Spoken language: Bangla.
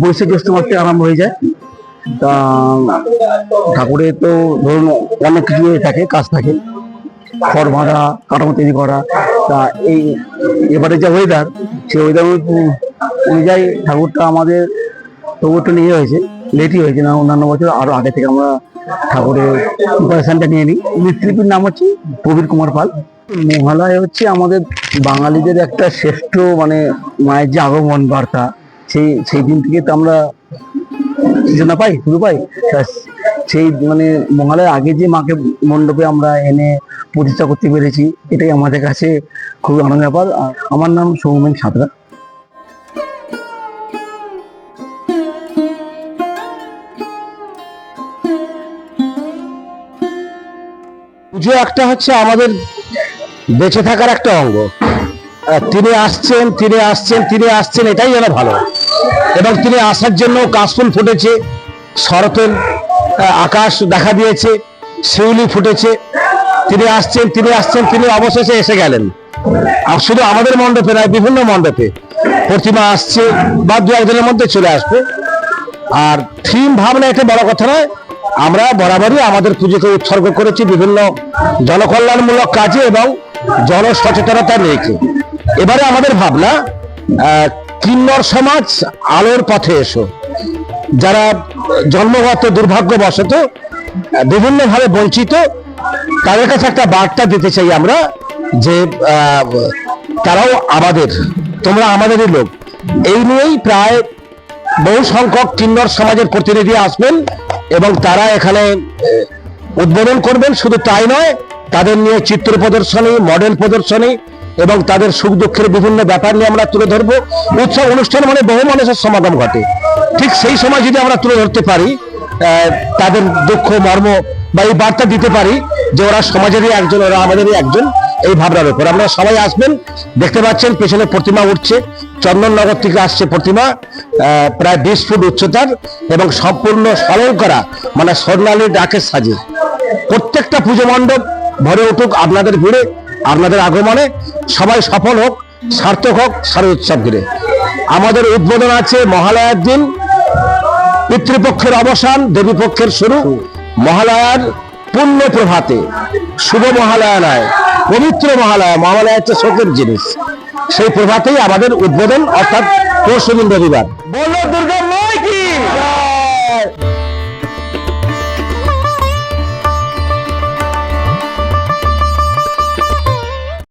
বৈশাখ জ্যৈষ্ঠ মাস থেকে আরম্ভ হয়ে যায়। তা, ঠাকুরের তো ধরুন অনেক কিছু থাকে, কাজ থাকে। খড় বাঁধা, কাঠামো তৈরি করা, তা এই এবারে যে ওয়েদার সেই ওয়েদার অনুযায়ী ঠাকুরটা আমাদের তবুটা নিয়ে হয়েছে লেটই হয়েছে। না, অন্যান্য বছর আরও আগে থেকে আমরা ঠাকুরের প্রিপারেশানটা নিয়ে নিই। মিস্ত্রিপির নাম হচ্ছে প্রবীর কুমার পাল। মহালয় হচ্ছে আমাদের বাঙালিদের একটা শ্রেষ্ঠ মানে মায়ের যে আগমন বার্তা। সেই সেই দিন থেকে তো আমরা সূচনা পাই শুরু পাই? সেই মানে মহালয়ের আগে যে মাকে মণ্ডপে আমরা এনে প্রতিষ্ঠা করতে পেরেছি, এটাই আমাদের কাছে খুবই আনন্দ ব্যাপার। আমার নাম সৌমেন সাঁতরা। পুজো একটা হচ্ছে আমাদের বেঁচে থাকার একটা অঙ্গ। তিনি আসছেন তিনি আসছেন তিনি আসছেন, এটাই যেন ভালো। এবং তিনি আসার জন্য কাশফুল ফুটেছে, শরতের আকাশ দেখা দিয়েছে, শিউলি ফুটেছে। তিনি আসছেন তিনি আসছেন, তিনি অবশেষে এসে গেলেন। আর শুধু আমাদের মণ্ডপে নয়, বিভিন্ন মণ্ডপে। প্রতিমা আসছে, বা দু একদিনের মধ্যে চলে আসবে। আর থিম ভাবনা এটা বড় কথা নয়, আমরা বরাবরই আমাদের পুজোকে উৎসর্গ করেছি বিভিন্ন জনকল্যাণমূলক কাজে এবং জনসচেতনতা রেখে এবারে আমাদের ভাবনা কিন্নর সমাজ আলোর পথে এসো। যারা জন্মগত দুর্ভাগ্যবশত বিভিন্ন ভাবে বঞ্চিত, তাদের কাছে একটা বার্তা দিতে চাই আমরা যে তারাও আমাদের, তোমরা আমাদেরই লোক। এই নিয়েই প্রায় বহু সংখ্যক কিন্নর সমাজের প্রতিনিধি আসবেন এবং তারা এখানে উদ্বোধন করবেন। শুধু তাই নয় তাদের নিয়ে চিত্র প্রদর্শনী, মডেল প্রদর্শনী এবং তাদের সুখ দুঃখের বিভিন্ন ব্যাপার নিয়ে আমরা তুলে ধরবো। উৎসব অনুষ্ঠান মানে বহু মানুষের সমাগম ঘটে। ঠিক সেই সময় যদি আমরা তুলে ধরতে পারি তাদের দুঃখ, মর্ম বা এই বার্তা দিতে পারি যে ওরা সমাজেরই একজন, ওরা আমাদেরই একজন, এই ভাবনার উপর। আপনারা সবাই আসবেন, দেখতে পাচ্ছেন পেছনে প্রতিমা উঠছে। চন্দননগর থেকে আসছে প্রতিমা প্রায় বিশ ফুট উচ্চতার এবং সম্পূর্ণ সরল করা মানে স্বর্ণালী ডাকের সাজে প্রত্যেকটা পুজো মণ্ডপ ভরে উঠুক, আপনাদের ভিড়ে, আপনাদের আগমনে সবাই সফল হোক, সার্থক হোক শারদ উৎসব ঘিরে। আমাদের উদ্বোধন আছে মহালয়ার দিন। পিতৃপক্ষের অবসান, দেবীপক্ষের শুরু। মহালয়ার পুণ্য প্রভাতে। শুভ মহালয়া নয়, পবিত্র মহালয়া। মহালয়া হচ্ছে শোকের জিনিস। সেই প্রভাতেই আমাদের উদ্বোধন, অর্থাৎ পরশুদিন রবিবার। বলো দুর্গা